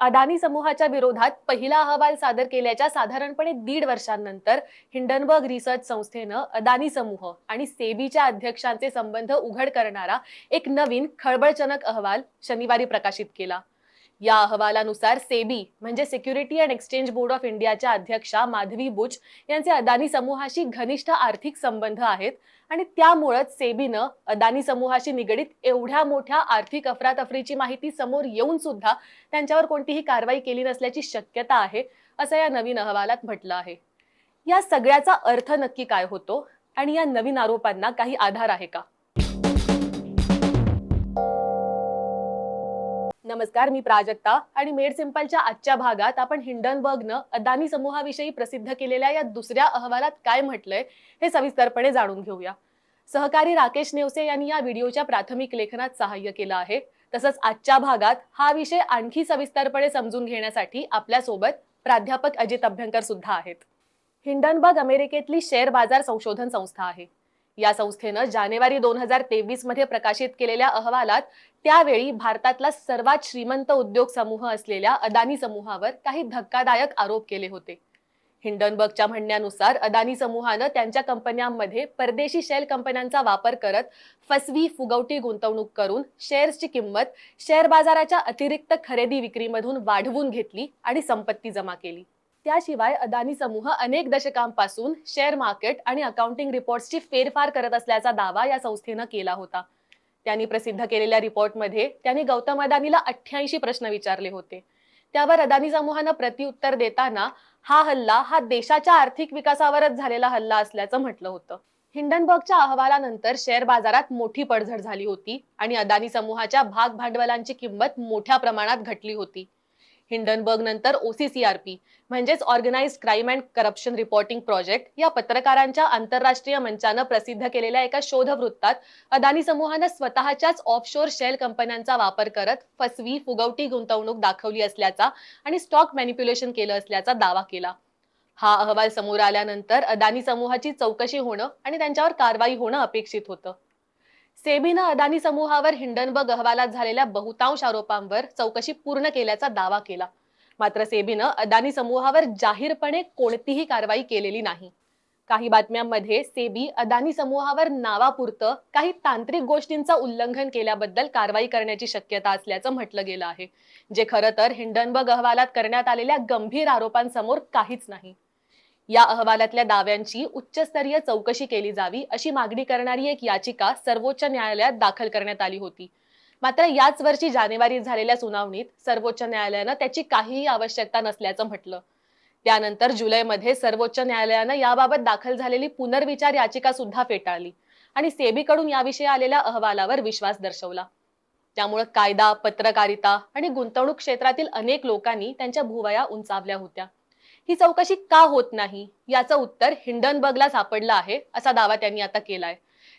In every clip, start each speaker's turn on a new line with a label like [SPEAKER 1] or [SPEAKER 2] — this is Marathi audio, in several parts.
[SPEAKER 1] अदानी समूहाच्या विरोधात पहिला अहवाल सादर केल्याच्या साधारणपणे दीड वर्षांनंतर हिंडनबर्ग रिसर्च संस्थेनं अदानी समूह आणि सेबीच्या अध्यक्षांचे संबंध उघड करणारा एक नवीन खळबळजनक अहवाल शनिवारी प्रकाशित केला. या अहवालानुसार सेबी म्हणजे security and exchange board of इंडियाच्या अध्यक्षा माधवी बुच यांचे अदानी समूहाशी घनिष्ठ आर्थिक संबंध आहेत आणि त्यामुळंच सेबीनं अदानी समूहाशी निगडीत एवढ्या मोठ्या आर्थिक अफरातफरीची माहिती समोर येऊन सुद्धा त्यांच्यावर कोणतीही कारवाई केली नसल्याची शक्यता आहे असं या नवीन अहवालात म्हटलं आहे. या सगळ्याचा अर्थ नक्की काय होतो? आणि या नवीन आरोपांना काही आधार आहे का? नमस्कार मी प्राजक्ता आणि मेड सिंपलच्या आजच्या भागात आपण हिंडनबर्गनं अदानी समूहाविषयी प्रसिद्ध केलेल्या या दुसऱ्या अहवालात काय म्हटलंय हे सविस्तरपणे जाणून घेऊया. सहकारी राकेश नेवसे यांनी या व्हिडिओच्या प्राथमिक लेखनात सहाय्य केलं आहे. तसंच आजच्या भागात हा विषय आणखी सविस्तरपणे समजून घेण्यासाठी आपल्यासोबत प्राध्यापक अजित अभ्यंकर सुद्धा आहेत. हिंडनबर्ग अमेरिकेतली शेअर बाजार संशोधन संस्था आहे. या संस्थेनं जानेवारी दोन हजार तेवीसमध्ये प्रकाशित केलेल्या अहवालात त्यावेळी भारतातला सर्वात श्रीमंत उद्योग समूह असलेल्या अदानी समूहावर काही धक्कादायक आरोप केले होते. हिंडनबर्गच्या म्हणण्यानुसार अदानी समूहानं त्यांच्या कंपन्यांमध्ये परदेशी शेल कंपन्यांचा वापर करत फसवी फुगवटी गुंतवणूक करून शेअर्सची किंमत शेअर बाजाराच्या अतिरिक्त खरेदी विक्रीमधून वाढवून घेतली आणि संपत्ती जमा केली. त्याशिवाय अदानी समूह अनेक दशकांपासून शेअर मार्केट आणि अकाउंटिंग रिपोर्ट्सची फेरफार करत असल्याचा दावा या संस्थेनं केला होता. त्यांनी प्रसिद्ध केलेल्या रिपोर्टमध्ये त्यांनी गौतम अदानीला अठ्ठ्याऐंशी प्रश्न विचारले होते. त्यावर अदानी समूहानं प्रत्युत्तर देताना हा हल्ला हा देशाच्या आर्थिक विकासावरच झालेला हल्ला असल्याचं म्हटलं होतं. हिंडनबर्गच्या अहवालानंतर शेअर बाजारात मोठी पडझड झाली होती आणि अदानी समूहाच्या भाग भांडवलांची किंमत मोठ्या प्रमाणात घटली होती. हिंडनबर्ग नंतर ओसीसीआरपी म्हणजेच organise crime and corruption reporting project या पत्रकारांच्या आंतरराष्ट्रीय मंचानं प्रसिद्ध केलेल्या एका शोधवृत्तात अदानी समूहानं स्वतःच्याच ऑफशोर शेल कंपन्यांचा वापर करत फसवी फुगवटी गुंतवणूक दाखवली असल्याचा आणि स्टॉक मॅनिप्युलेशन केलं असल्याचा दावा केला. हा अहवाल समोर आल्यानंतर अदानी समूहाची चौकशी होणं आणि त्यांच्यावर कारवाई होणं अपेक्षित होतं. सेबीनं अदानी समूहावर हिंडनबर्ग अहवालात झालेल्या बहुतांश आरोपांवर चौकशी पूर्ण केल्याचा दावा केला. मात्र सेबीनं अदानी समूहावर जाहीरपणे कोणतीही कारवाई केलेली नाही. काही बातम्यांमध्ये सेबी अदानी समूहावर नावापुरतं काही तांत्रिक गोष्टींचं उल्लंघन केल्याबद्दल कारवाई करण्याची शक्यता असल्याचं म्हटलं गेलं आहे. जे खरं तर हिंडनबर्ग अहवालात करण्यात आलेल्या गंभीर आरोपांसमोर काहीच नाही. या अहवालातल्या दाव्यांची उच्चस्तरीय चौकशी केली जावी अशी मागणी करणारी एक याचिका सर्वोच्च न्यायालयात दाखल करण्यात आली होती. मात्र याच वर्षी जानेवारीत झालेल्या सुनावणीत सर्वोच्च न्यायालयानं त्याची काहीही आवश्यकता नसल्याचं म्हटलं. त्यानंतर जुलैमध्ये सर्वोच्च न्यायालयानं याबाबत दाखल झालेली पुनर्विचार याचिका सुद्धा फेटाळली आणि सेबीकडून याविषयी आलेल्या अहवालावर विश्वास दर्शवला. त्यामुळे कायदा पत्रकारिता आणि गुंतवणूक क्षेत्रातील अनेक लोकांनी त्यांच्या भुवया उंचावल्या होत्या. ही चौकशी का होत नाही? याचं उत्तर हिंडनबर्गला सापडलं आहे असा दावा त्यांनी आता केलाय.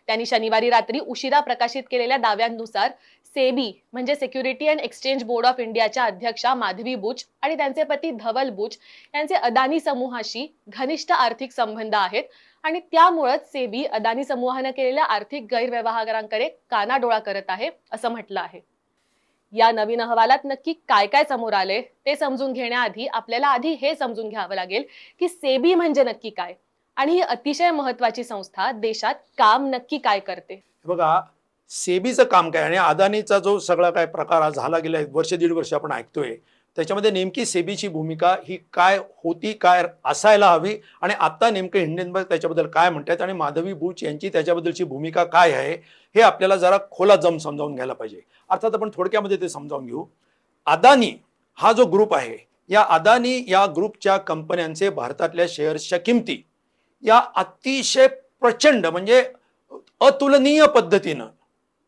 [SPEAKER 1] त्यांनी शनिवारी रात्री उशिरा प्रकाशित केलेल्या दाव्यांनुसार सेबी म्हणजे security and exchange board of इंडियाच्या अध्यक्षा माधवी बुच आणि त्यांचे पती धवल बुच यांचे अदानी समूहाशी घनिष्ठ आर्थिक संबंध आहेत आणि त्यामुळेच सेबी अदानी समूहानं केलेल्या आर्थिक गैरव्यवहारांकडे कानाडोळा करत आहे असं म्हटलं आहे. या नवीन अहवालात नक्की काय काय समोर आले ते समजून घेण्याआधी आपल्याला आधी हे समजून घ्यावं लागेल की सेबी म्हणजे नक्की काय आणि ही अतिशय महत्वाची संस्था देशात काम नक्की काय करते.
[SPEAKER 2] बघा सेबीचं काम काय आणि अदानीचा जो सगळा काय प्रकार झाला गेला वर्ष दीड वर्ष आपण ऐकतोय त्याच्यामध्ये नेमकी सेबीची भूमिका ही काय होती काय असायला हवी आणि आता नेमकं हिंडेनबर्ग त्याच्याबद्दल काय म्हणतात आणि माधवी बुच यांची त्याच्याबद्दलची भूमिका काय आहे हे आपल्याला जरा खोला जम समजावून घ्यायला पाहिजे. अर्थात आपण थोडक्यामध्ये ते समजावून घेऊ. अदानी हा जो ग्रुप आहे या अदानी या ग्रुपच्या कंपन्यांचे भारतातल्या शेअर्सच्या किमती या अतिशय प्रचंड म्हणजे अतुलनीय पद्धतीनं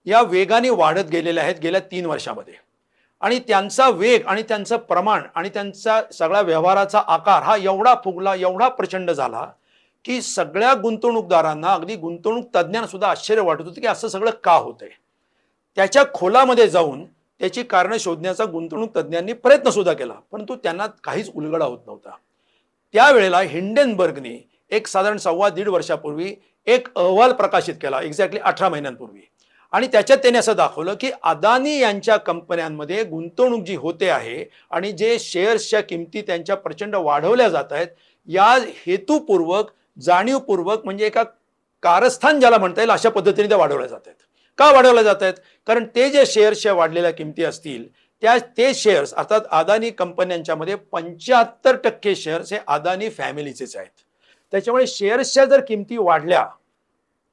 [SPEAKER 2] या वेगाने वाढत गेलेल्या आहेत गेल्या तीन वर्षामध्ये. आणि त्यांचा वेग आणि त्यांचं प्रमाण आणि त्यांचा सगळ्या व्यवहाराचा आकार हा एवढा फुगला एवढा प्रचंड झाला की सगळ्या गुंतवणूकदारांना अगदी गुंतवणूक तज्ज्ञांना सुद्धा आश्चर्य वाटत होतं की असं सगळं का होतंय? त्याच्या खोलामध्ये जाऊन त्याची कारणं शोधण्याचा गुंतवणूक तज्ज्ञांनी प्रयत्न सुद्धा केला परंतु त्यांना काहीच उलगडा होत नव्हता. त्यावेळेला हिंडेनबर्गने एक साधारण सव्वा दीड वर्षापूर्वी एक अहवाल प्रकाशित केला एक्झॅक्टली अठरा महिन्यांपूर्वी. आणि त्याच्यात त्याने असं दाखवलं की अदानी यांच्या कंपन्यांमध्ये गुंतवणूक जी होते आहे आणि जे शेअर्सच्या किमती त्यांच्या प्रचंड वाढवल्या जात आहेत या हेतूपूर्वक जाणीवपूर्वक म्हणजे एका कारस्थान ज्याला म्हणता येईल अशा पद्धतीने त्या वाढवल्या जात आहेत. का वाढवल्या जात आहेत? कारण ते जे शेअर्सच्या वाढलेल्या किमती असतील त्या ते शेअर्स अर्थात अदानी कंपन्यांच्यामध्ये पंच्याहत्तर टक्के शेअर्स हे अदानी फॅमिलीचेच आहेत. त्याच्यामुळे शेअर्सच्या जर किमती वाढल्या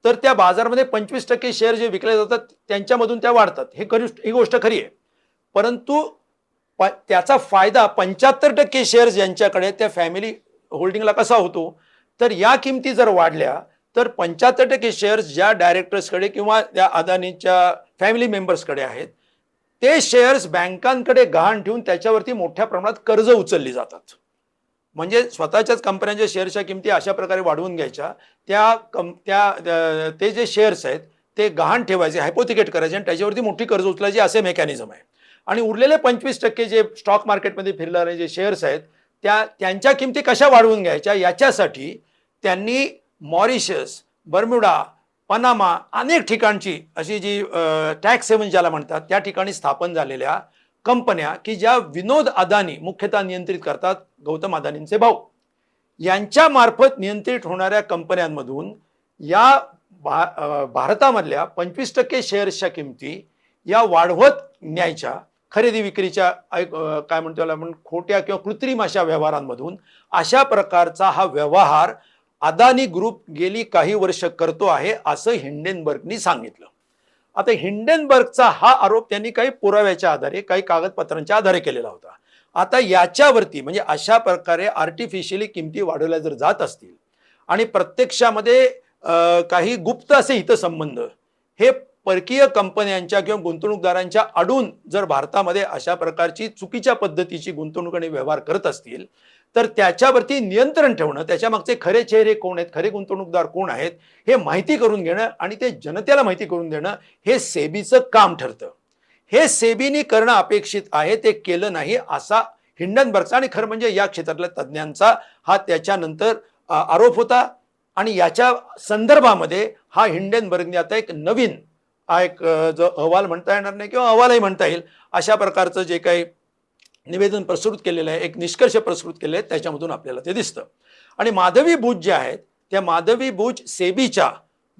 [SPEAKER 2] तर त्या बाजारामध्ये पंचवीस टक्के शेअर जे विकले जातात त्यांच्यामधून त्या वाढतात. हे खरी ही गोष्ट खरी आहे. परंतु प त्याचा फायदा पंच्याहत्तर टक्के शेअर्स ज्यांच्याकडे त्या फॅमिली होल्डिंगला कसा होतो? तर या किमती जर वाढल्या तर पंच्याहत्तर टक्के शेअर्स ज्या डायरेक्टर्सकडे किंवा त्या अदानीच्या फॅमिली मेंबर्सकडे आहेत ते शेअर्स बँकांकडे गहाण ठेवून त्याच्यावरती मोठ्या प्रमाणात कर्ज उचलली जातात. म्हणजे स्वतःच्याच कंपन्यांच्या शेअर्सच्या किमती अशा प्रकारे वाढवून घ्यायच्या त्या कम त्या ते जे शेअर्स आहेत ते गहाण ठेवायचे हायपोथिकेट करायचे आणि त्याच्यावरती मोठी कर्ज उचलायची असे मेकॅनिझम आहे. आणि उरलेले पंचवीस टक्के जे स्टॉक मार्केटमध्ये फिरणारे जे शेअर्स आहेत त्या त्यांच्या किमती कशा वाढवून घ्यायच्या याच्यासाठी त्यांनी मॉरिशस बर्म्युडा पनामा अनेक ठिकाणची अशी जी टॅक्स सेवन ज्याला म्हणतात त्या ठिकाणी स्थापन झालेल्या कंपन्या की ज्या विनोद अदानी मुख्यतः नियंत्रित करतात गौतम अदानींचे भाऊ. यांच्या मार्फत नियंत्रित होणाऱ्या कंपन्यांमधून या भा भारतामधल्या पंचवीस टक्के शेअर्सच्या किमती या वाढवत न्यायच्या खरेदी विक्रीच्या काय म्हणतो आपण खोट्या किंवा कृत्रिम अशा व्यवहारांमधून अशा प्रकारचा हा व्यवहार अदानी ग्रुप गेली काही वर्ष करतो आहे असं हिंडेनबर्गनी सांगितलं. आता हिंडेनबर्गचा हा आरोप त्यांनी काही पुराव्याच्या आधारे काही कागदपत्रांच्या आधारे केलेला होता. आता याच्यावरती म्हणजे अशा प्रकारे आर्टिफिशियली किमती वाढवल्या जर जात असतील आणि प्रत्यक्षामध्ये काही गुप्त असे हितसंबंध हे परकीय कंपन्यांच्या किंवा गुंतवणूकदारांच्या अडून जर भारतामध्ये अशा प्रकारची चुकीच्या पद्धतीची गुंतवणूक आणि व्यवहार करत असतील तर त्याच्यावरती नियंत्रण ठेवणं त्याच्यामागचे खरे चेहरे कोण आहेत खरे गुंतवणूकदार कोण आहेत हे माहिती करून घेणं आणि ते जनतेला माहिती करून देणं हे सेबीचं काम ठरतं. हे सेबीनी करणं अपेक्षित आहे ते केलं नाही असा हिंडनबर्गचा आणि खरं म्हणजे या क्षेत्रातल्या तज्ज्ञांचा हा त्याच्यानंतर आरोप होता. आणि याच्या संदर्भामध्ये हा हिंडनबर्गने आता एक नवीन हा एक जो अहवाल म्हणता येणार नाही किंवा अहवालही म्हणता येईल अशा प्रकारचं जे काही निवेदन प्रस्तुत केलेलं आहे एक निष्कर्ष प्रस्तुत केले आहेत त्याच्यामधून आपल्याला ते दिसतं. आणि माधवी भुज जे आहेत त्या माधवी भुज सेबीच्या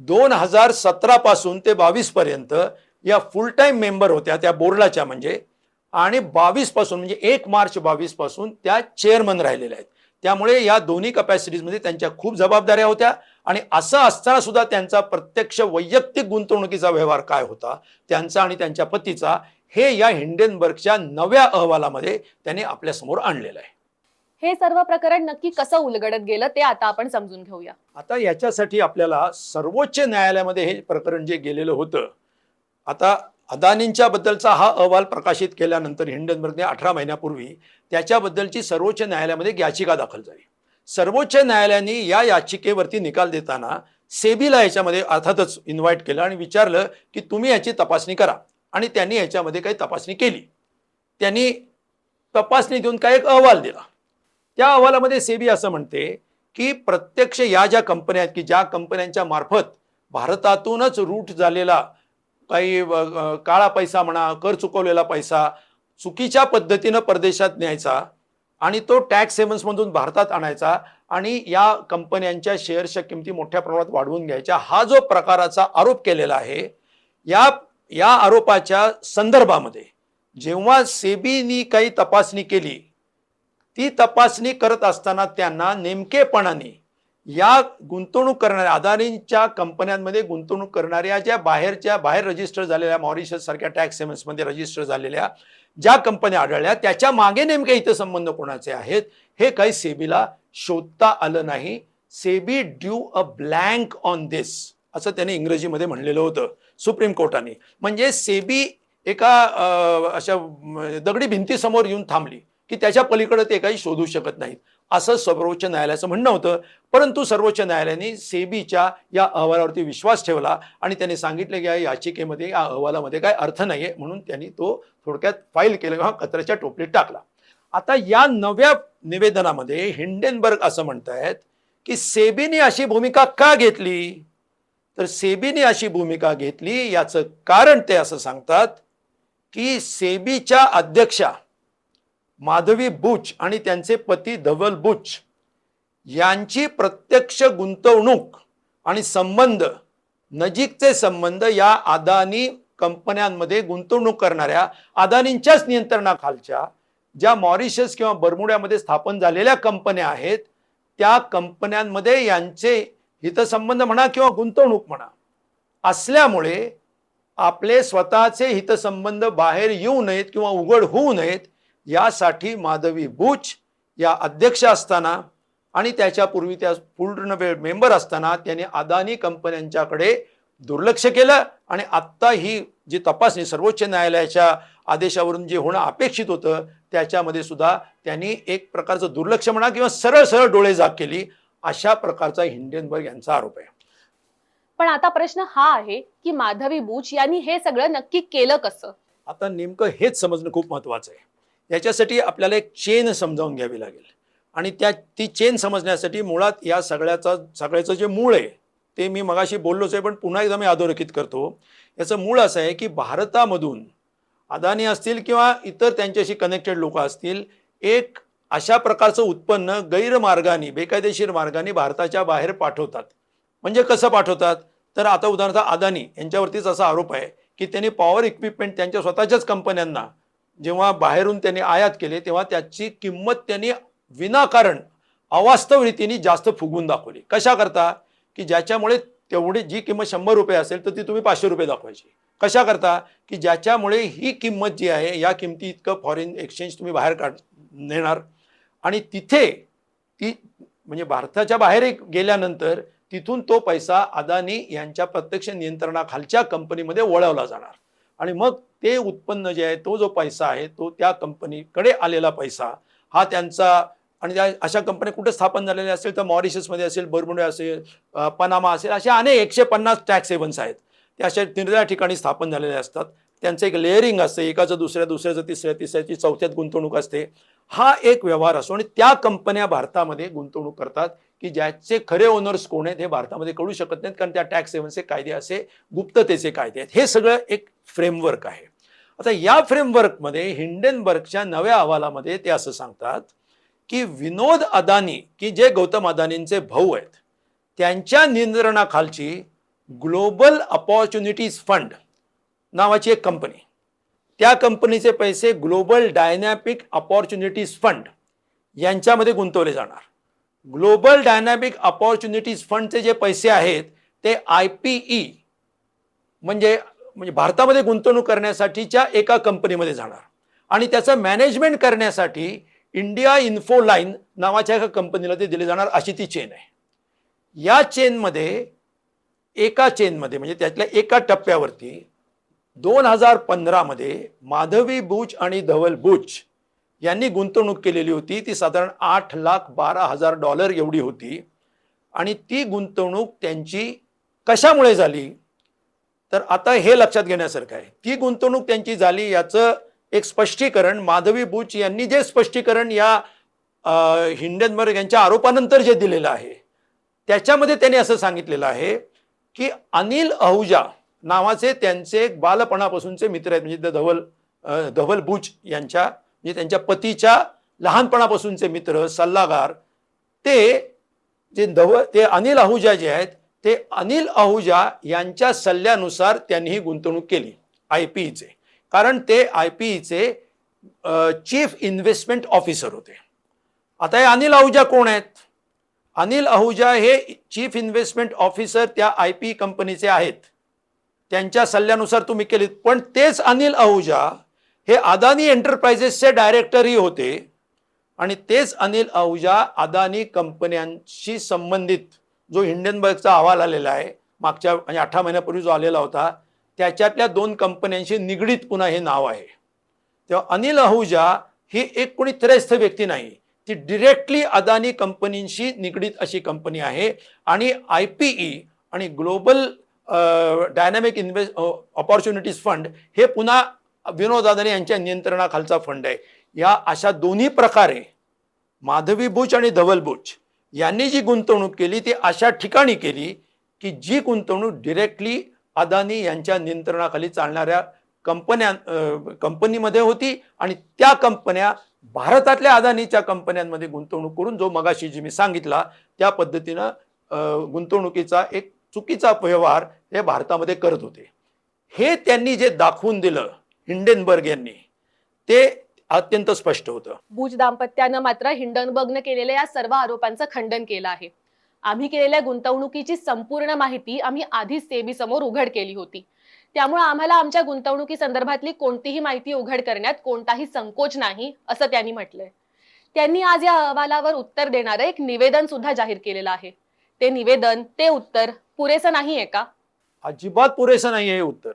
[SPEAKER 2] दोन हजार सतरापासून ते बावीसपर्यंत या फुल टाईम मेंबर होत्या त्या बोर्डाच्या म्हणजे आणि बावीसपासून म्हणजे एक मार्च बावीसपासून त्या चेअरमन राहिलेल्या आहेत. त्यामुळे या दोन्ही कपॅसिटीजमध्ये त्यांच्या खूप जबाबदाऱ्या होत्या आणि असं असताना सुद्धा त्यांचा प्रत्यक्ष वैयक्तिक गुंतवणुकीचा व्यवहार काय होता त्यांचा आणि त्यांच्या पतीचा हे या हिंडेनबर्गच्या नव्या अहवालामध्ये त्यांनी आपल्यासमोर आणलेलं आहे.
[SPEAKER 1] हे सर्व प्रकरण नक्की कसं उलगडत गेलं ते आता आपण समजून घेऊया.
[SPEAKER 2] आता याच्यासाठी आपल्याला सर्वोच्च न्यायालयामध्ये हे प्रकरण जे गेलेलं होतं आता अदानींच्या बद्दलचा हा अहवाल प्रकाशित केल्यानंतर हिंडनबर्गने अठरा महिन्यापूर्वी त्याच्याबद्दलची सर्वोच्च न्यायालयामध्ये याचिका दाखल झाली. सर्वोच्च न्यायालयाने या याचिकेवरती निकाल देताना सेबीला याच्यामध्ये अर्थातच इन्व्हाइट केलं आणि विचारलं की तुम्ही याची तपासणी करा. आणि त्यांनी याच्यामध्ये काही तपासणी केली. त्यांनी तपासणी देऊन काय एक अहवाल दिला. त्या अहवालामध्ये सेबी असं म्हणते की प्रत्यक्ष या ज्या कंपन्या आहेत की ज्या कंपन्यांच्या मार्फत भारतातूनच रूट झालेला काही काळा पैसा म्हणा कर चुकवलेला पैसा चुकीच्या पद्धतीनं परदेशात न्यायचा आणि तो टॅक्स हेवन्समधून भारतात आणायचा आणि या कंपन्यांच्या शेअर्सच्या किमती मोठ्या प्रमाणात वाढवून घ्यायच्या. हा जो प्रकाराचा आरोप केलेला आहे या या आरोपाच्या संदर्भामध्ये जेव्हा सेबीनी काही तपासणी केली ती तपासणी करत असताना त्यांना नेमकेपणाने या गुंतवणूक करणाऱ्या अदानींच्या कंपन्यांमध्ये गुंतवणूक करणाऱ्या ज्या बाहेरच्या बाहेर रजिस्टर झालेल्या मॉरिशस सारख्या टॅक्स हेवन्समध्ये रजिस्टर झालेल्या ज्या कंपन्या आढळल्या त्याच्यामागे नेमके इथं संबंध कोणाचे आहेत हे काही सेबीला शोधता आलं नाही. SEBI drew a blank on this असं त्याने इंग्रजीमध्ये म्हणलेलं होतं सुप्रीम कोर्टाने. म्हणजे सेबी एका अशा दगडी भिंतीसमोर येऊन थांबली की त्याच्या पलीकडे ते काही शोधू शकत नाहीत. असं सर्वोच्च न्यायालयाचं म्हणणं होतं. परंतु सर्वोच्च न्यायालयाने सेबीच्या या अहवालावरती विश्वास ठेवला आणि त्यांनी सांगितलं की या याचिकेमध्ये या अहवालामध्ये काय अर्थ नाहीये म्हणून त्यांनी तो थोडक्यात फाईल केला किंवा कचऱ्याच्या टोपलीत टाकला. आता या नव्या निवेदनामध्ये हिंडेनबर्ग असं म्हणतायत की सेबीने अशी भूमिका का घेतली? तर सेबीने अशी भूमिका घेतली याचं कारण ते असं सांगतात की सेबीच्या अध्यक्षा माधवी बुच आणि त्यांचे पती धवल बुच यांची प्रत्यक्ष गुंतवणूक आणि संबंध नजीकचे संबंध या अदानी कंपन्यांमध्ये गुंतवणूक करणाऱ्या अदानींच्याच नियंत्रणाखालच्या ज्या मॉरिशस किंवा बर्मुड्यामध्ये स्थापन झालेल्या कंपन्या आहेत त्या कंपन्यांमध्ये यांचे हितसंबंध म्हणा किंवा गुंतवणूक म्हणा असल्यामुळे आपले स्वतःचे हितसंबंध बाहेर येऊ नयेत किंवा उघड होऊ नयेत यासाठी माधवी बुच या अध्यक्ष असताना आणि त्याच्यापूर्वी त्या पूर्ण वेळ मेंबर असताना त्यांनी अदानी कंपन्यांच्याकडे दुर्लक्ष केलं आणि आत्ता ही जी तपासणी सर्वोच्च न्यायालयाच्या आदेशावरून जे होणं अपेक्षित होतं त्याच्यामध्ये सुद्धा त्यांनी एक प्रकारचं दुर्लक्ष म्हणा किंवा सरळ सरळ डोळे जाग केली. अशा प्रकारचा हिंडेनबर्ग यांचा आरोप आहे.
[SPEAKER 1] पण आता प्रश्न हा आहे की माधवी बुच यांनी हे सगळं नक्की केलं कसं?
[SPEAKER 2] आता नेमकं हेच समजणं खूप महत्त्वाचं आहे. याच्यासाठी आपल्याला एक चेन समजावून घ्यावी लागेल. आणि त्या ती चेन समजण्यासाठी मुळात या सगळ्याचा सगळ्याचं जे मूळ आहे ते मी मगाशी बोललोच आहे पण पुन्हा एकदा मी अधोरेखित करतो. याचं मूळ असं आहे की भारतामधून अदानी असतील किंवा इतर त्यांच्याशी कनेक्टेड लोक असतील एक अशा प्रकारचं उत्पन्न गैरमार्गाने बेकायदेशीर मार्गाने भारताच्या बाहेर पाठवतात. म्हणजे कसं पाठवतात? तर आता उदाहरणार्थ अदानी यांच्यावरतीच असा आरोप आहे की त्यांनी पॉवर इक्विपमेंट त्यांच्या स्वतःच्याच कंपन्यांना जेव्हा बाहेरून त्यांनी आयात केले तेव्हा त्याची किंमत त्यांनी विनाकारण अवास्तव रीतीने जास्त फुगवून दाखवली. कशा करता? की ज्याच्यामुळे तेवढी जी किंमत शंभर रुपये असेल तर ती तुम्ही पाचशे रुपये दाखवायची. कशा करता? की ज्याच्यामुळे ही किंमत जी आहे या किमती इतकं फॉरेन एक्सचेंज तुम्ही बाहेर काढ नेणार. आणि तिथे ती म्हणजे भारताच्या बाहेर एक गेल्यानंतर तिथून तो पैसा अदानी यांच्या प्रत्यक्ष नियंत्रणाखालच्या कंपनीमध्ये वळवला जाणार. आणि मग ते उत्पन्न जे आहे तो जो पैसा आहे तो त्या कंपनीकडे आलेला पैसा हा त्यांचा आणि त्या अशा कंपन्या कुठे स्थापन झालेल्या असेल तर मॉरिशसमध्ये असेल बर्मुडे असेल पनामा असेल असे अनेक एकशे पन्नास टॅक्स हेवन्स आहेत. ते अशा निरनिराळ्या ठिकाणी स्थापन झालेले असतात. त्यांचं एक लेअरिंग असते एकाचं दुसऱ्या दुसऱ्याचं तिसऱ्या तिसऱ्याची चौथ्यात गुंतवणूक असते. हा एक व्यवहार असतो आणि त्या कंपन्या भारतामध्ये गुंतवणूक करतात की ज्याचे खरे ओनर्स कोण आहेत हे भारतामध्ये कळू शकत नाहीत कारण त्या टॅक्स सेवनचे कायदे असे गुप्ततेचे कायदे आहेत. हे सगळं एक फ्रेमवर्क आहे. आता या फ्रेमवर्कमध्ये हिंडेनबर्गच्या नव्या अहवालामध्ये ते असं सांगतात की विनोद अदानी की जे गौतम अदानींचे भाऊ आहेत त्यांच्या नियंत्रणाखालची ग्लोबल अपॉर्च्युनिटीज फंड नावाची एक कंपनी त्या कंपनीचे पैसे ग्लोबल डायनॅमिक अपॉर्च्युनिटीज फंड यांच्यामध्ये गुंतवले जाणार. ग्लोबल डायनॅमिक अपॉर्च्युनिटीज फंडचे जे पैसे आहेत ते आय पी ई म्हणजे म्हणजे भारतामध्ये गुंतवणूक करण्यासाठीच्या एका कंपनीमध्ये जाणार. आणि त्याचं मॅनेजमेंट करण्यासाठी इंडिया इन्फो लाईन नावाच्या एका कंपनीला ते दिले जाणार अशी ती चेन आहे. या चेनमध्ये एका चेनमध्ये म्हणजे त्यातल्या एका टप्प्यावरती दोन हजार पंधरामध्ये माधवी बुच आणि धवल बुच यांनी गुंतवणूक केलेली होती. ती साधारण आठ लाख बारा हजार डॉलर एवढी होती. आणि ती गुंतवणूक त्यांची कशामुळे झाली? तर आता हे लक्षात घेण्यासारखं आहे. ती गुंतवणूक त्यांची झाली याचं एक स्पष्टीकरण माधवी बुच यांनी जे स्पष्टीकरण या हिंडेनबर्ग हिंडनबर्ग यांच्या आरोपानंतर जे दिलेलं आहे त्याच्यामध्ये त्यांनी असं सांगितलेलं आहे की अनिल अहुजा नावाचे त्यांचे एक बालपणापासूनचे मित्र आहेत म्हणजे धवल धवल बुच यांच्या म्हणजे त्यांच्या पतीच्या लहानपणापासूनचे मित्र सल्लागार. ते जे धव ते अनिल आहुजा जे आहेत ते अनिल आहुजा यांच्या सल्ल्यानुसार त्यांनी ही गुंतवणूक केली आय पी ईचे कारण ते आय पी ईचे चीफ इन्व्हेस्टमेंट ऑफिसर होते. आता हे अनिल आहुजा कोण आहेत? अनिल आहुजा हे चीफ इन्व्हेस्टमेंट ऑफिसर त्या आय पी कंपनीचे आहेत. त्यांच्या सल्ल्यानुसार तुम्ही केलीत. पण तेच अनिल आहुजा हे अदानी एंटरप्राइजेसचे डायरेक्टरही होते. आणि तेच अनिल आहुजा अदानी कंपन्यांशी संबंधित जो हिंडनबर्गचा अहवाल आलेला आहे मागच्या म्हणजे अठरा महिन्यापूर्वी जो आलेला होता त्याच्यातल्या दोन कंपन्यांशी निगडीत पुन्हा हे नाव आहे. तेव्हा अनिल आहुजा ही एक कोणी त्रयस्थ व्यक्ती नाही. ती डिरेक्टली अदानी कंपनींशी निगडीत अशी कंपनी आहे. आणि आय पी ई आणि global dynamic invest opportunities fund हे पुन्हा विनोद अदानी यांच्या नियंत्रणाखालचा फंड आहे. या अशा दोन्ही प्रकारे माधवी बुच आणि धवल बुच यांनी जी गुंतवणूक केली ती अशा ठिकाणी केली की जी गुंतवणूक डिरेक्टली अदानी यांच्या नियंत्रणाखाली चालणाऱ्या कंपन्या कंपनीमध्ये होती आणि त्या कंपन्या भारतातल्या अदानीच्या कंपन्यांमध्ये गुंतवणूक करून जो मगाशी जी मी सांगितला त्या पद्धतीनं गुंतवणुकीचा एक चुकीचा व्यवहार हे भारतामध्ये करत होते. हे त्यांनी जे दाखवून दिलं हिंडेनबर्ग यांनी ते अत्यंत स्पष्ट होतं.
[SPEAKER 1] भुज दाम्पत्यानं मात्र हिंडनबर्गनं केलेल्या या सर्व आरोपांचं खंडन केलं आहे. आम्ही केलेल्या गुंतवणुकीची संपूर्ण माहिती आम्ही आधीच सेबी समोर उघड केली होती. त्यामुळे आम्हाला आमच्या गुंतवणुकी संदर्भातली कोणतीही माहिती उघड करण्यात कोणताही संकोच नाही असं त्यांनी म्हटलंय. त्यांनी आज या अहवालावर उत्तर देणारं एक निवेदन सुद्धा जाहीर केलेलं आहे. ते निवेदन ते उत्तर पुरेसं नाही आहे का?
[SPEAKER 2] अजिबात पुरेसं नाही हे उत्तर.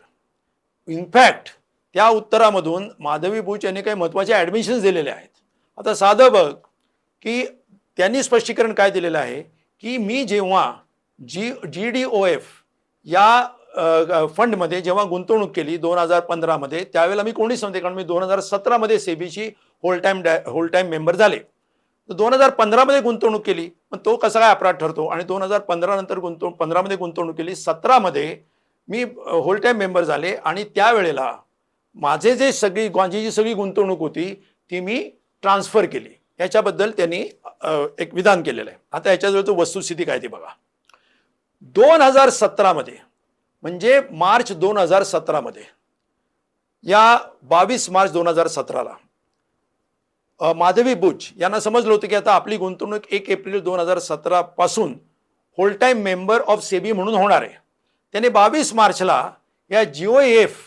[SPEAKER 2] इनफॅक्ट त्या उत्तरामधून माधवी बुच यांनी काही महत्त्वाचे ॲडमिशन्स दिलेले आहेत. आता साधं बघ की त्यांनी स्पष्टीकरण काय दिलेलं आहे? की मी जेव्हा जी जी डी ओ एफ या फंडमध्ये जेव्हा गुंतवणूक केली दोन हजार पंधरामध्ये त्यावेळेला मी कोणीच नव्हते कारण मी दोन हजार सतरामध्ये सेबीची होल टाईम डॅ होल टाईम मेंबर झाले. दोन हजार पंधरामध्ये गुंतवणूक केली पण तो कसा काय अपराध ठरतो? आणि दोन हजार पंधरा नंतर गुंतव पंधरामध्ये गुंतवणूक केली सतरामध्ये मी होल टाईम मेंबर झाले आणि त्यावेळेला माझे जे सगळी माझी सगळी गुंतवणूक होती ती मी ट्रान्सफर केली. याच्याबद्दल त्यांनी एक विधान केलेलं आहे. आता याच्याजवळ तो वस्तुस्थिती काय ती बघा. दोन हजार सतरामध्ये म्हणजे मार्च दोन हजार सतरामध्ये या बावीस मार्च दोन हजार सतराला माधवी बुच यांना समजलं होतं की आता आपली गुंतवणूक एक एप्रिल दोन हजार सतरापासून whole time member of SEBI म्हणून होणार आहे. त्याने बावीस मार्चला या जिओ एफ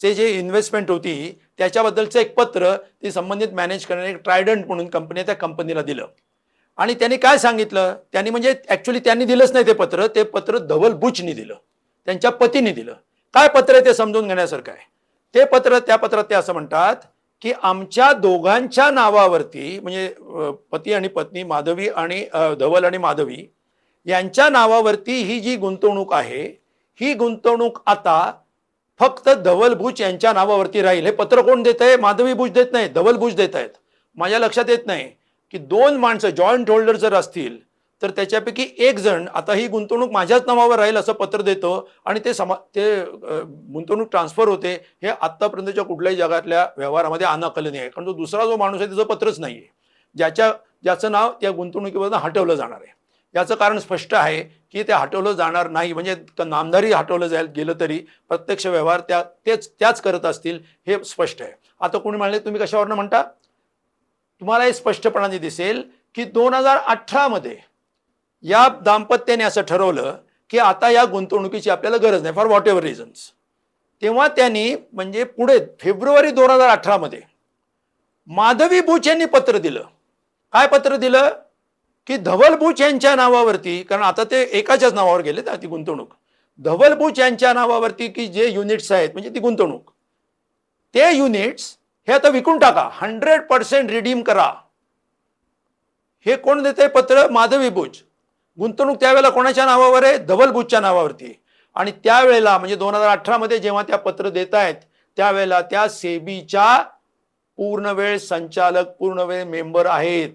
[SPEAKER 2] चे जे इन्व्हेस्टमेंट होती त्याच्याबद्दलचं एक पत्र ती संबंधित मॅनेज करणारे एक ट्रायडंट म्हणून कंपनी त्या कंपनीला दिलं. आणि त्यांनी काय सांगितलं? त्यांनी म्हणजे ॲक्च्युली त्यांनी दिलंच नाही ते पत्र ते पत्र धवल बुचनी दिलं. त्यांच्या पतीने दिलं. काय पत्र आहे ते समजून घेण्यासारखं आहे? ते पत्र त्या पत्रात ते असं म्हणतात की आमच्या दोघांच्या नावावरती म्हणजे पती आणि पत्नी माधवी आणि धवल आणि माधवी यांच्या नावावरती ही जी गुंतवणूक आहे ही गुंतवणूक आता फक्त धवल भुज यांच्या नावावरती राहील. हे पत्र कोण देत आहे? माधवी भुज देत नाही धवल भुज देत आहेत. माझ्या लक्षात येत नाही की दोन माणसं जॉईंट होल्डर जर असतील तर त्याच्यापैकी एक जण आता ही गुंतवणूक माझ्याच नावावर राहील असं पत्र देतो आणि ते समा ते गुंतवणूक ट्रान्सफर होते हे आत्तापर्यंतच्या कुठल्याही जगातल्या व्यवहारामध्ये अनाकलनीय आहे. कारण तो दुसरा जो माणूस आहे त्याचं पत्रच नाही आहे ज्याच्या ज्याचं नाव त्या गुंतवणुकीमधून हटवलं जाणार आहे. याचं कारण स्पष्ट आहे की ते हटवलं जाणार नाही. म्हणजे नामधारी हटवलं जाईल गेलं तरी प्रत्यक्ष व्यवहार त्या तेच त्याच करत असतील हे स्पष्ट आहे. आता कोणी म्हणले तुम्ही कशावरनं म्हणता? तुम्हाला हे स्पष्टपणाने दिसेल की दोन हजार अठरामध्ये या दाम्पत्याने असं ठरवलं की आता या गुंतवणुकीची आपल्याला गरज नाही फॉर व्हॉट एव्हर रिझन्स तेव्हा त्यांनी म्हणजे पुढे फेब्रुवारी दोन हजार अठरामध्ये माधवी बुच यांनी पत्र दिलं. काय पत्र दिलं? की धवल बुच यांच्या नावावरती कारण आता ते एकाच्याच नावावर गेले ती गुंतवणूक. धवल बुच यांच्या नावावरती की जे युनिट्स आहेत म्हणजे ती गुंतवणूक. ते युनिट्स हे आता विकून टाका. हंड्रेड पर्सेंट रिडीम करा. हे कोण देते पत्र? माधवी बुच गुंतवणूक त्यावेळेला कोणाच्या नावावर आहे? धवल बुचच्या नावावरती आणि त्यावेळेला म्हणजे दोन हजार अठरामध्ये जेव्हा त्या पत्र देत आहेत त्यावेळेला त्या सेबीच्या पूर्णवेळ संचालक पूर्णवेळ मेंबर आहेत.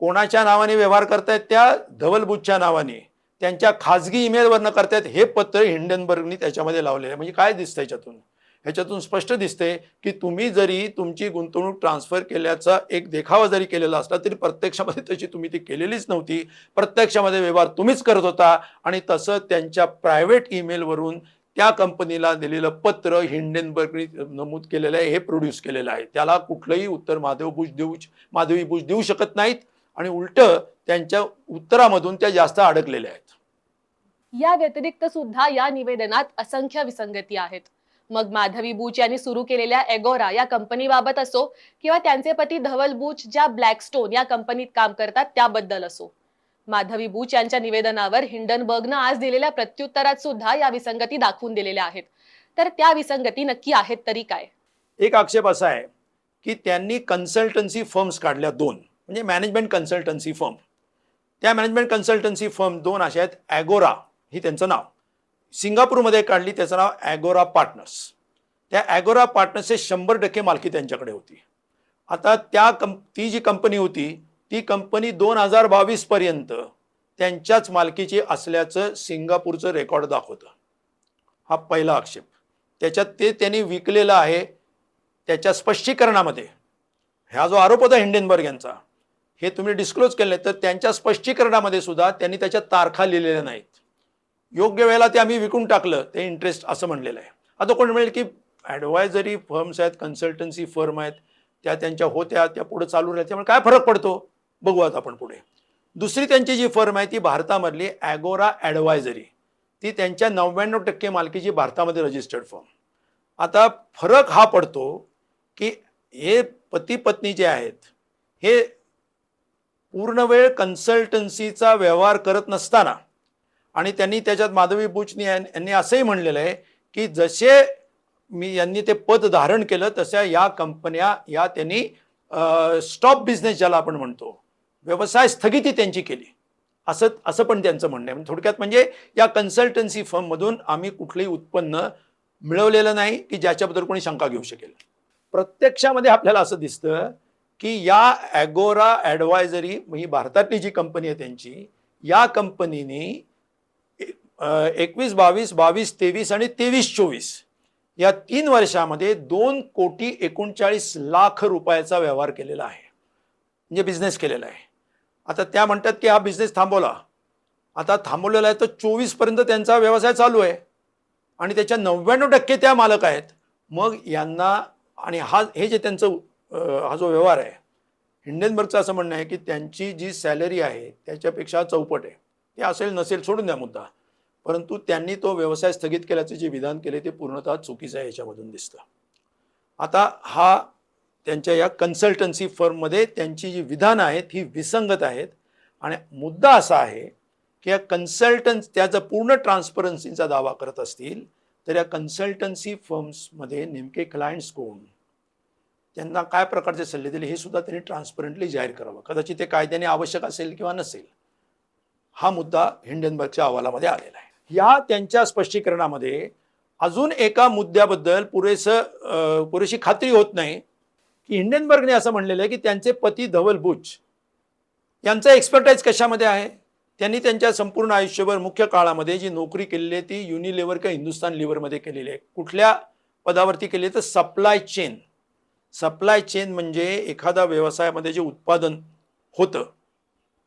[SPEAKER 2] कोणाच्या नावाने व्यवहार करतायत त्या? धवलबुजच्या नावाने. त्यांच्या खाजगी ईमेलवरनं करतायत हे पत्र हिंडनबर्गनी त्याच्यामध्ये लावलेलं आहे. म्हणजे काय दिसतं याच्यातून? ह्याच्यातून स्पष्ट दिसते की तुम्ही जरी तुमची गुंतवणूक ट्रान्सफर केल्याचा एक देखावा जरी केलेला असला तरी प्रत्यक्षामध्ये तशी तुम्ही ती केलेलीच नव्हती. प्रत्यक्षामध्ये व्यवहार तुम्हीच करत होता आणि तसं त्यांच्या प्रायव्हेट ईमेलवरून त्या कंपनीला दिलेलं पत्र हिंडेनबर्गनी नमूद केलेलं आहे हे प्रोड्यूस केलेलं आहे. त्याला कुठलंही उत्तर माधव बुश देऊ माधवी बुश देऊ शकत नाहीत आणि उलट त्यांच्या उत्तरामधून त्या जास्त अडकलेल्या आहेत.
[SPEAKER 1] या व्यतिरिक्त सुद्धा या निवेदनात असंख्य विसंगती आहेत. मग माधवी बूच यांनी सुरू केलेल्या एगोरा या कंपनीबाबत असो किंवा त्यांचे पती धवल बूच ज्या ब्लॅकस्टोन या कंपनीत काम करतात त्याबद्दल असो. माधवी बूच यांच्या निवेदनावर हिंडनबर्गनं आज दिलेल्या प्रत्युत्तरात सुद्धा या विसंगती दाखवून दिलेल्या आहेत. तर त्या विसंगती नक्की आहेत तरी काय?
[SPEAKER 2] एक आक्षेप असा आहे की त्यांनी कन्सल्टन्सी फर्म्स काढल्या दोन. म्हणजे मॅनेजमेंट कन्सल्टन्सी फर्म त्या मॅनेजमेंट कन्सल्टन्सी फर्म दोन अशा आहेत ॲगोरा ही त्यांचं नाव. सिंगापूरमध्ये काढली त्याचं नाव ॲगोरा पार्टनर्स त्या ॲगोरा पार्टनर्सचे शंभर टक्के मालकी त्यांच्याकडे होती. आता त्या कंप ती जी कंपनी होती ती कंपनी दोन हजार बावीस पर्यंत त्यांच्याच मालकीची असल्याचं सिंगापूरचं रेकॉर्ड दाखवतं. हा पहिला आक्षेप. त्याच्यात ते त्यांनी विकलेलं आहे त्याच्या स्पष्टीकरणामध्ये. हा जो आरोप होता हिंडेनबर्ग यांचा हे तुम्ही डिस्क्लोज केले तर त्यांच्या स्पष्टीकरणामध्ये सुद्धा त्यांनी त्याच्या तारखा लिहिलेल्या नाहीत. योग्य वेळेला ते आम्ही विकून टाकलं ते इंटरेस्ट असं म्हणलेलं आहे. आता कोण म्हणेल की ॲडवायझरी फर्म्स आहेत कन्सल्टन्सी फर्म आहेत त्या त्यांच्या होत्या त्या पुढे चालू राहतात त्यामुळे काय फरक पडतो? बघू आता आपण पुढे. दुसरी त्यांची जी फर्म आहे ती भारतामधली ॲगोरा ॲडवायझरी ती त्यांच्या नव्याण्णव टक्के मालकीची भारतामध्ये रजिस्टर्ड फर्म आता फरक हा पडतो की हे पती पत्नी जे आहेत हे पूर्ण वेळ कन्सल्टन्सीचा व्यवहार करत नसताना आणि त्यांनी त्याच्यात माधवी बुचनी यां- यांनी असंही म्हणलेलं आहे की जसे मी यांनी ते पद धारण केलं तशा या कंपन्या या त्यांनी स्टॉप बिझनेस ज्याला आपण म्हणतो व्यवसाय स्थगिती त्यांची केली. असं असं पण त्यांचं म्हणणं आहे. म्हणजे थोडक्यात म्हणजे या कन्सल्टन्सी फर्ममधून आम्ही कुठलंही उत्पन्न मिळवलेलं नाही की ज्याच्याबद्दल कोणी शंका घेऊ शकेल. प्रत्यक्षामध्ये आपल्याला असं दिसतं की या ॲगोरा ॲडवायझरी ही भारतातली जी कंपनी आहे त्यांची या कंपनीने एकवीस बावीस बावीस तेवीस आणि तेवीस चोवीस. या तीन वर्षामध्ये दोन कोटी एकोणचाळीस लाख रुपयाचा व्यवहार केलेला आहे. म्हणजे बिझनेस केलेला आहे. आता त्या म्हणतात की हा बिझनेस थांबवला. आता थांबवलेला आहे तर चोवीसपर्यंत त्यांचा व्यवसाय चालू आहे. आणि त्याच्या नव्याण्णव टक्के त्या मालक आहेत. मग यांना आणि हा हे जे त्यांचं हा जो व्यवहार आहे हिंडेनबर्गचं असं म्हणणं आहे की त्यांची जी सॅलरी आहे त्याच्यापेक्षा चौपट आहे. ते असेल नसेल सोडून द्या मुद्दा. परंतु त्यांनी तो व्यवसाय स्थगित केल्याचं जे विधान केले ते पूर्णतः चुकीचं आहे याच्यामधून दिसतं. आता हा त्यांच्या या कन्सल्टन्सी फर्ममध्ये त्यांची जी विधानं आहेत ही विसंगत आहेत. आणि मुद्दा असा आहे की या कन्सल्टन्स त्याचा पूर्ण ट्रान्सपरन्सीचा दावा करत असतील तर या कन्सल्टन्सी फर्म्समध्ये नेमके क्लायंट्स कोण? त्यांना काय प्रकारचे सल्ले दिले हे सुद्धा त्यांनी ट्रान्सपरंटली जाहीर करावं. कदाचित ते कायद्याने आवश्यक असेल किंवा नसेल. हा मुद्दा हिंडनबर्गच्या अहवालामध्ये आलेला आहे. या त्यांच्या स्पष्टीकरणामध्ये अजून एका मुद्द्याबद्दल पुरेसं पुरेशी खात्री होत नाही. की हिंडेनबर्गने असं म्हणलेलं आहे की त्यांचे पती धवल बुच यांचा एक्सपर्टाईज कशामध्ये आहे? त्यांनी त्यांच्या संपूर्ण आयुष्यभर मुख्य काळामध्ये जी नोकरी केलेली आहे ती युनिलिव्हर किंवा हिंदुस्तान लिव्हरमध्ये केलेली आहे. कुठल्या पदावरती केली आहे? तर सप्लाय चेन सप्लाय चेन म्हणजे एखादा व्यवसायामध्ये जे उत्पादन होतं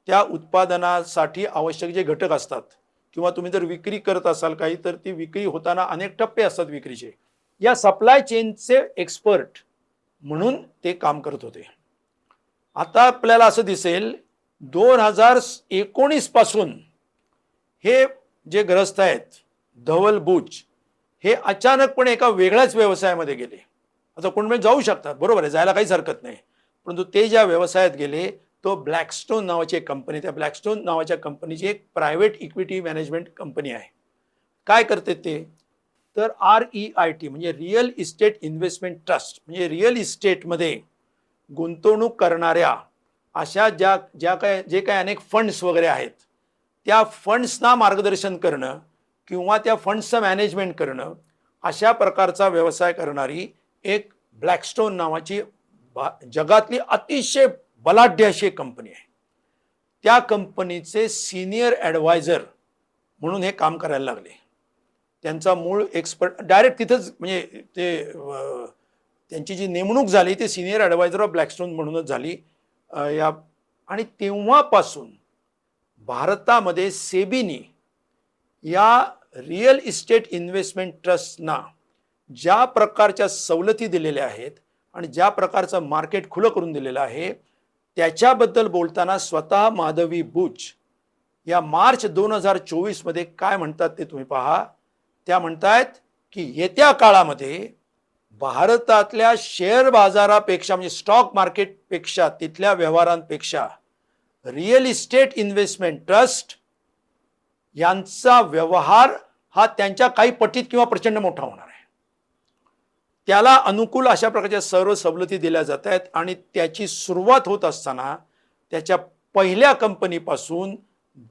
[SPEAKER 2] त्या उत्पादनासाठी आवश्यक जे घटक असतात किंवा तुम्ही जर विक्री करत असाल काही तर ती विक्री होताना अनेक टप्पे असतात विक्रीचे. या सप्लाय चेनचे एक्सपर्ट म्हणून ते काम करत होते. आता आपल्याला असं दिसेल दोन हजार एकोणीसपासून हे जे ग्रस्त आहेत धवल बुच हे अचानकपणे एका वेगळ्याच व्यवसायामध्ये गेले. आता कोण म्हणजे जाऊ शकतात बरोबर आहे जायला काहीच हरकत नाही. परंतु ते ज्या व्यवसायात गेले तो ब्लॅकस्टोन नावाची एक कंपनी त्या ब्लॅकस्टोन नावाच्या कंपनीची एक प्रायव्हेट इक्विटी मॅनेजमेंट कंपनी आहे. काय करते ते? तर आर ई आय टी म्हणजे रिअल इस्टेट इन्व्हेस्टमेंट ट्रस्ट म्हणजे रिअल इस्टेटमध्ये गुंतवणूक करणाऱ्या अशा ज्या ज्या काय जे काय अनेक फंड्स वगैरे आहेत त्या फंड्सना मार्गदर्शन करणं किंवा त्या फंड्सचं मॅनेजमेंट करणं अशा प्रकारचा व्यवसाय करणारी एक ब्लॅकस्टोन नावाची भा जगातली अतिशय बलाढ्य अशी एक कंपनी आहे. त्या कंपनीचे सिनियर ॲडवायझर म्हणून हे काम करायला लागले. त्यांचा मूळ एक्सपर्ट डायरेक्ट तिथंच म्हणजे ते त्यांची जी नेमणूक झाली ती सिनियर ॲडवायझर ऑफ ब्लॅकस्टोन म्हणूनच झाली. या आणि तेव्हापासून भारतामध्ये सेबीनी या रिअल इस्टेट इन्व्हेस्टमेंट ट्रस्टना ज्या प्रकारच्या सवलती दिलेल्या आहेत आणि ज्या प्रकारचं मार्केट खुलं करून दिलेलं आहे त्याच्याबद्दल बोलताना स्वतः माधवी बुच या मार्च दोन हजार चोवीसमध्ये काय म्हणतात ते तुम्ही पहा. त्या म्हणतायत की येत्या काळामध्ये भारतातल्या शेअर बाजारापेक्षा म्हणजे स्टॉक मार्केटपेक्षा तिथल्या व्यवहारांपेक्षा रिअल इस्टेट इन्व्हेस्टमेंट ट्रस्ट यांचा व्यवहार हा त्यांच्या काही पटीत किंवा प्रचंड मोठा होणार त्याला अनुकूल अशा प्रकारच्या सर्व सवलती दिल्या जात आहेत आणि त्याची सुरुवात होत असताना त्याच्या पहिल्या कंपनीपासून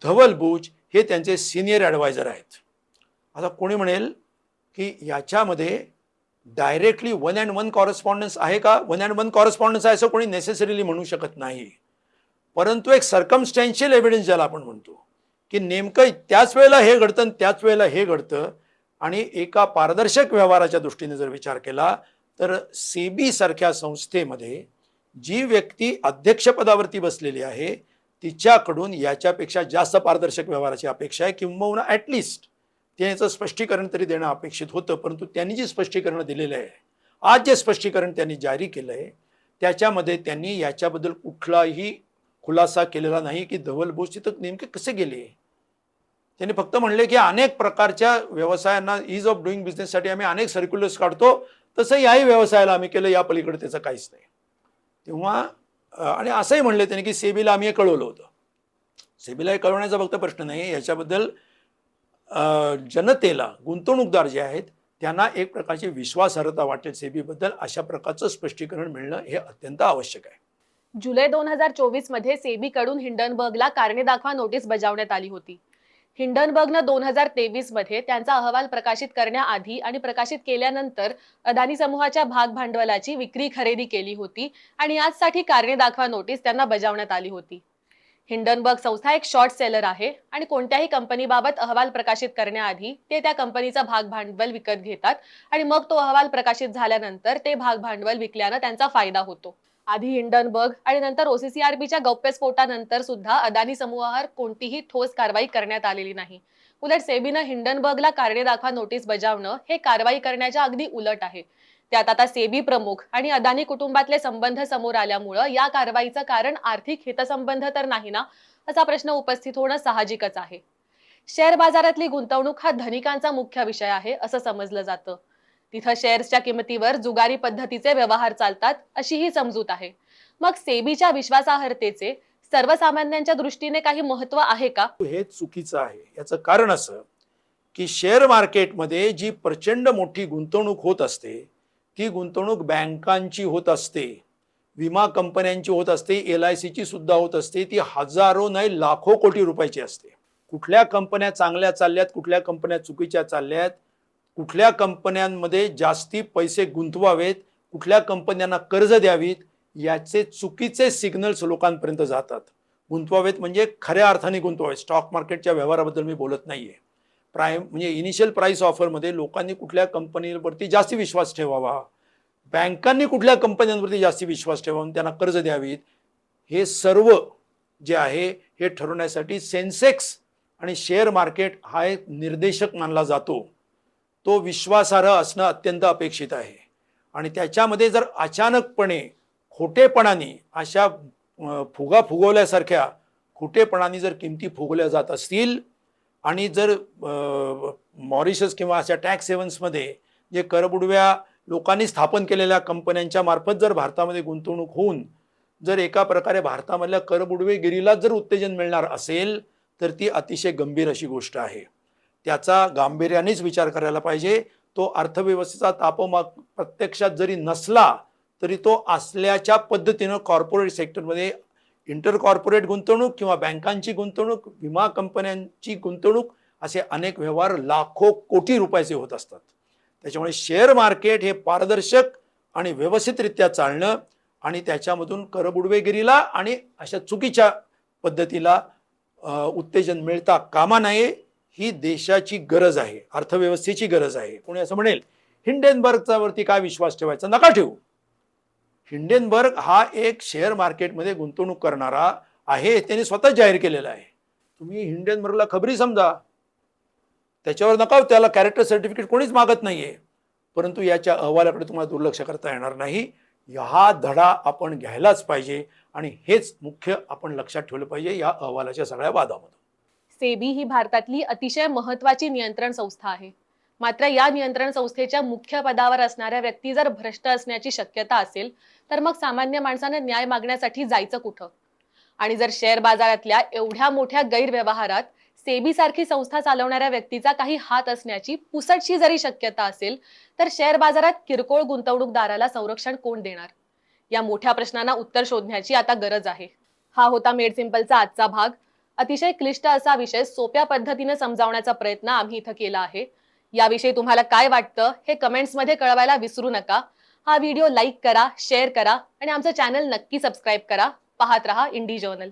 [SPEAKER 2] धवल बुज हे त्यांचे सिनियर ॲडवायझर आहेत. आता कोणी म्हणेल की याच्यामध्ये directly one and one correspondence आहे का? वन अँड वन कॉरेस्पॉन्डन्स आहे असं कोणी नेसेसरीली म्हणू शकत नाही. परंतु एक सर्कमस्टॅन्शियल एव्हिडन्स ज्याला आपण म्हणतो की नेमकं त्याच वेळेला हे घडतं आणि त्याच वेळेला हे घडतं आणि एका पारदर्शक व्यवहाराच्या दृष्टीने जर विचार केला तर सेबी सारख्या संस्थेमध्ये जी व्यक्ती अध्यक्षपदावरती बसलेली आहे तिच्याकडून याच्यापेक्षा जास्त पारदर्शक व्यवहाराची अपेक्षा आहे किंबहुना ॲटलिस्ट त्याचं स्पष्टीकरण तरी देणं अपेक्षित होतं परंतु त्यांनी जी स्पष्टीकरण दिलेलं आहे आज जे स्पष्टीकरण त्यांनी जारी केलं आहे त्याच्यामध्ये त्यांनी याच्याबद्दल कुठलाही खुलासा केलेला नाही की धवल बोस तिथं नेमके कसे गेले? त्यांनी फक्त म्हणले की अनेक प्रकारच्या व्यवसायांना इज ऑफ डुईंग बिझनेससाठी आम्ही अनेक सर्क्युलर्स काढतो. तसं याही व्यवसायाला आम्ही केलं या पलीकडे त्याचं काहीच नाही. तेव्हा आणि असंही म्हणले त्यांनी की सेबीला आम्ही हे कळवलं होतं. सेबीला हे कळवण्याचा फक्त प्रश्न नाही याच्याबद्दल जनतेला गुंतवणूकदार जे आहेत त्यांना एक प्रकारची विश्वासार्हता वाटेल सेबीबद्दल. अशा प्रकारचं स्पष्टीकरण मिळणं हे अत्यंत आवश्यक आहे.
[SPEAKER 1] जुलै दोन हजार चोवीसमध्ये सेबीकडून हिंडनबर्गला कारणे दाखवा नोटीस बजावण्यात आली होती. हिंडनबर्गनं दोन हजार तेवीसमध्ये त्यांचा अहवाल प्रकाशित करण्याआधी आणि प्रकाशित केल्यानंतर अदानी समूहाच्या भाग भांडवलाची विक्री खरेदी केली होती आणि याचसाठी कारणे दाखवा नोटीस त्यांना बजावण्यात आली होती. हिंडनबर्ग संस्था एक शॉर्ट सेलर आहे आणि कोणत्याही कंपनीबाबत अहवाल प्रकाशित करण्याआधी ते त्या कंपनीचा भाग भांडवल विकत घेतात आणि मग तो अहवाल प्रकाशित झाल्यानंतर ते भाग भांडवल विकल्यानं त्यांचा फायदा होतो. आधी हिंडनबर्ग आणि नंतर ओसीसीआरबीच्या गौप्यस्फोटानंतर सुद्धा अदानी समूहावर कोणतीही ठोस कारवाई करण्यात आलेली नाही. उलट सेबीनं हिंडनबर्गला कारणे दाखवा नोटीस बजावणं हे कारवाई करण्याच्या अगदी उलट आहे. त्यात आता सेबी प्रमुख आणि अदानी कुटुंबातले संबंध समोर आल्यामुळं या कारवाईचं कारण आर्थिक हितसंबंध तर नाही ना? असा प्रश्न उपस्थित होणं साहजिकच आहे. शेअर बाजारातली गुंतवणूक हा धनिकांचा मुख्य विषय आहे असं समजलं जातं. तिथं शेअर्सच्या किमतीवर जुगारी पद्धतीचे व्यवहार चालतात अशी ही समजूत आहे. मग सेबीच्या विश्वासार्हतेचे सर्वसामान्यांच्या दृष्टीने काही महत्त्व आहे का?
[SPEAKER 2] हे चुकीचं आहे. याचं कारण असं की शेअर मार्केटमध्ये जी प्रचंड मोठी गुंतवणूक होत असते ती गुंतवणूक बँकांची होत असते विमा कंपन्यांची होत असते एल आय सीची सुद्धा होत असते ती हजारो नाही लाखो कोटी रुपयाची असते. कुठल्या कंपन्या चांगल्या चालल्यात कुठल्या कंपन्या चुकीच्या चालल्यात कुठल्या कंपन्यांमध्ये जास्ती पैसे गुंतवावेत कुठल्या कंपन्यांना कर्ज द्यावीत याचे चुकीचे सिग्नल्स लोकांपर्यंत जातात. गुंतवावेत म्हणजे खऱ्या अर्थाने गुंतवावेत स्टॉक मार्केटच्या व्यवहाराबद्दल मी बोलत नाही आहे प्राय म्हणजे इनिशियल प्राईस ऑफरमध्ये लोकांनी कुठल्या कंपनीवरती जास्ती विश्वास ठेवावा? बँकांनी कुठल्या कंपन्यांवरती जास्ती विश्वास ठेवावा? त्यांना कर्ज द्यावीत? हे सर्व जे आहे हे ठरवण्यासाठी सेन्सेक्स आणि शेअर मार्केट हा एक निर्देशक मानला जातो. तो विश्वासार्ह असणं अत्यंत अपेक्षित आहे. आणि त्याच्यामध्ये जर अचानकपणे खोटेपणाने अशा फुगा फुगवल्यासारख्या खोटेपणाने जर किमती फुगवल्या जात असतील आणि जर मॉरिशस किंवा अशा टॅक्स हेवन्समध्ये जे करबुडव्या लोकांनी स्थापन केलेल्या कंपन्यांच्या मार्फत जर भारतामध्ये गुंतवणूक होऊन जर एका प्रकारे भारतामधल्या करबुडवेगिरीला जर उत्तेजन मिळणार असेल तर ती अतिशय गंभीर अशी गोष्ट आहे. त्याचा गांभीर्यानेच विचार करायला पाहिजे. तो अर्थव्यवस्थेचा तापमान प्रत्यक्षात जरी नसला तरी तो असल्याच्या पद्धतीनं कॉर्पोरेट सेक्टरमध्ये इंटर कॉर्पोरेट गुंतवणूक किंवा बँकांची गुंतवणूक विमा कंपन्यांची गुंतवणूक असे अनेक व्यवहार लाखो कोटी रुपयाचे होत असतात. त्याच्यामुळे शेअर मार्केट हे पारदर्शक आणि व्यवस्थितरित्या चालणं आणि त्याच्यामधून करबुडवेगिरीला आणि अशा चुकीच्या पद्धतीला उत्तेजन मिळता कामा नये. ही देशाची गरज आहे अर्थव्यवस्थेची गरज आहे. कोणी असं म्हणेल हिंडेनबर्गचा वरती काय विश्वास ठेवायचा? नका ठेवू. हिंडेनबर्ग हा एक शेअर मार्केटमध्ये गुंतवणूक करणारा आहे त्यांनी स्वतः जाहीर केलेला आहे. तुम्ही हिंडेनबर्गला खबरी समजा. त्याच्यावर नका त्याला कॅरेक्टर सर्टिफिकेट कोणीच मागत नाहीये. परंतु याच्या अहवालाकडे तुम्हाला दुर्लक्ष करता येणार नाही. हा धडा आपण घ्यायलाच पाहिजे आणि हेच मुख्य आपण लक्षात ठेवलं पाहिजे या अहवालाच्या सगळ्या वादामधून.
[SPEAKER 1] सेबी ही भारतातली अतिशय महत्वाची नियंत्रण संस्था आहे. मात्र या नियंत्रण संस्थेच्या मुख्य पदावर असणाऱ्या व्यक्ती जर भ्रष्ट असण्याची शक्यता असेल तर मग सामान्य माणसानं न्याय मागण्यासाठी जायचं कुठं? आणि जर शेअर बाजारातल्या एवढ्या मोठ्या गैरव्यवहारात सेबी सारखी संस्था चालवणाऱ्या व्यक्तीचा काही हात असण्याची पुसटशी जरी शक्यता असेल तर शेअर बाजारात किरकोळ गुंतवणूकदाराला संरक्षण कोण देणार? या मोठ्या प्रश्नांना उत्तर शोधण्याची आता गरज आहे. हा होता मेड सिंपलचा आजचा भाग. अतिशय क्लिष्ट असा विषय सोप्या पद्धतीने समजावण्याचा प्रयत्न आम्ही इथं केला आहे. याविषयी तुम्हाला काय वाटतं हे कमेंट्समध्ये कळवायला विसरू नका. हा व्हिडिओ लाईक करा शेअर करा आणि आमचं चॅनल नक्की सबस्क्राईब करा. पाहत रहा इंडी जर्नल